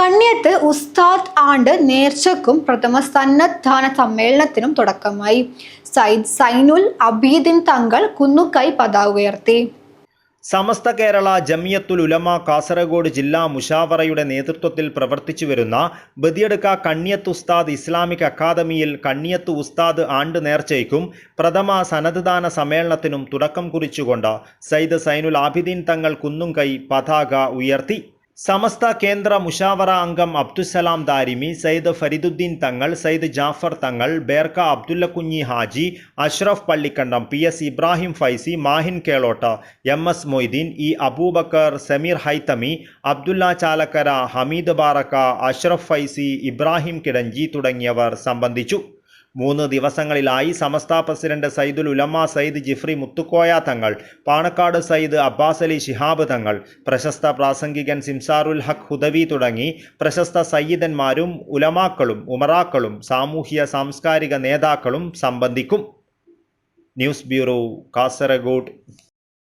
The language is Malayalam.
കണ്ണിയത്ത് ഉസ്താദ് ആണ്ട് നേർച്ചക്കും പ്രഥമ സന്നദ്ധാന സമ്മേളനത്തിനും തുടക്കമായി. സയ്യിദ് സൈനുൽ അബീദിൻ തങ്ങൾ കുന്നുക്കൈ പതാക ഉയർത്തി. സമസ്ത കേരള ജമിയത്തുൽ ഉലമ കാസർഗോഡ് ജില്ലാ മുഷാവറയുടെ നേതൃത്വത്തിൽ പ്രവർത്തിച്ചു വരുന്ന ബദിയടുക്ക കണ്ണിയത്ത് ഉസ്താദ് ഇസ്ലാമിക് അക്കാദമിയിൽ കണ്ണിയത്ത് ഉസ്താദ് ആണ്ട് നേർച്ചയ്ക്കും പ്രഥമ സന്നദ്ധദാന സമ്മേളനത്തിനും തുടക്കം കുറിച്ചുകൊണ്ട് സയ്യിദ് സൈനുൽ ആബിദീൻ തങ്ങൾ കുന്നുംകൈ പതാക ഉയർത്തി. സമസ്ത കേന്ദ്ര മുഷാവറ അംഗം അബ്ദുസലാം ദാരിമി സയ്യിദ് ഫരീദുദ്ദീൻ തങ്ങൾ Sayyid Jafar Thangal Berka Abdulla Kunhi Haji Ashraf Pallikkandam P S Ibrahim Faizy Mahin Kelotta M S Moideen E Abubakkar Sameer Haithami Abdulla Chalakkara Hameed Barakka Ashraf Faizy Ibrahim Kidanji തുടങ്ങിയവർ സംബന്ധിച്ചു. മൂന്ന് ദിവസങ്ങളിലായി സമസ്ത പ്രസിഡന്റ് സയ്യിദുൽ ഉലമ സയ്യിദ് ജിഫ്രി മുത്തുക്കോയ തങ്ങൾ പാണക്കാട് സയ്യിദ് അബ്ബാസ് അലി ശിഹാബ് തങ്ങൾ പ്രശസ്ത പ്രാസംഗികൻ സിംസാറുൽ ഹഖ് ഹുദവി തുടങ്ങി പ്രശസ്ത സയ്യിദന്മാരും ഉലമാക്കളും ഉമറാക്കളും സാമൂഹ്യ സാംസ്കാരിക നേതാക്കളും സംബന്ധിക്കും. News bureau Kasaragod.